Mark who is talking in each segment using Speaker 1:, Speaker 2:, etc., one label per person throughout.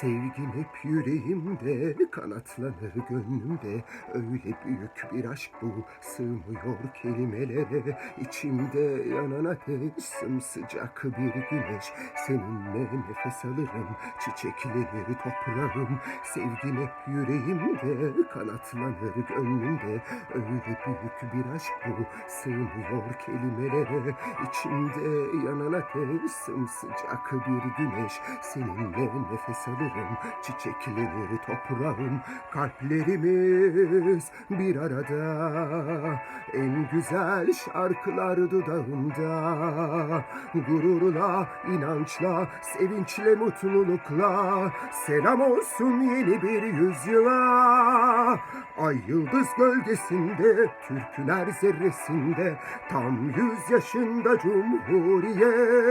Speaker 1: Sevgin hep yüreğimde, kanatlanır gönlümde. Öyle büyük bir aşk bu, sığmıyor kelimelere. İçimde yanan ateş, sımsıcak bir güneş. Seninle nefes alırım, çiçekleri toprağım. Sevgin hep yüreğimde, kanatlanır gönlümde. Öyle büyük bir aşk bu, sığmıyor kelimelere. İçimde yanan ateş, sımsıcak bir güneş. Seninle nefes alırım, çiçekleri toprağım. Kalplerimiz bir arada, en güzel şarkılar dudağımda. Gururla, inançla, sevinçle, mutlulukla. Selam olsun yeni bir yüzyıla. Ay yıldız gölgesinde, türküler zerresinde. Tam yüz yaşında cumhuriyet.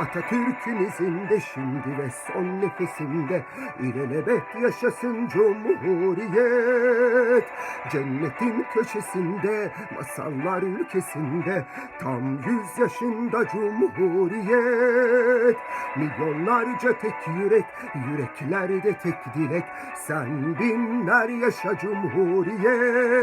Speaker 1: Atatürk'ün izinde şimdi ve son nefesinde ilelebet yaşasın cumhuriyet. Cennetin köşesinde, masallar ülkesinde tam yüz yaşında cumhuriyet. Milyonlarca tek yürek, yüreklerde tek dilek. Sen binler yaşa cumhuriyet.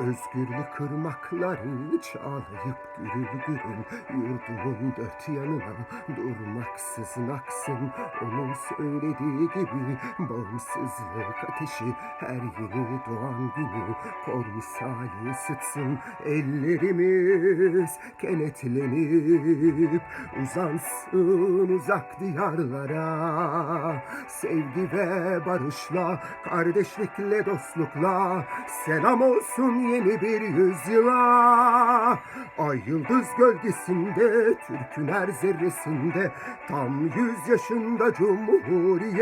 Speaker 1: Özgürlük kırmakları çağlayıp gürül gürül Yurdumun dört yanına durmaksızın aksın. Onun söylediği gibi bağımsızlık ateşi Her yeni doğan günü kor misali ısıtsın Ellerimiz kenetlenip uzansın uzak diyarlara. Sevgi ve barışla, kardeşlikle, dostlukla Selam olsun yeni bir yüzyıla. Ay yıldız gölgesinde, türküler zerresinde Tam yüz yaşında cumhuriyet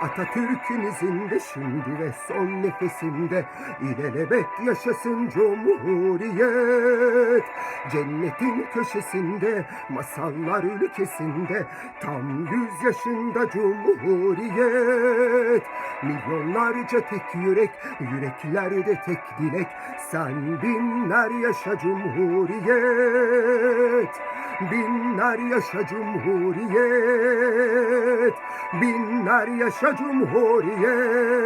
Speaker 1: Atatürk'ün izinde şimdi ve son nefesinde İlelebet yaşasın cumhuriyet. Cennetin köşesinde, masallar ülkesinde Tam yüz yaşında cumhuriyet. Milyonlarca tek yürek, yüreklerde tek dilek Sen binler yaşa cumhuriyet Binler yaşa cumhuriyet Binler yaşa cumhuriyet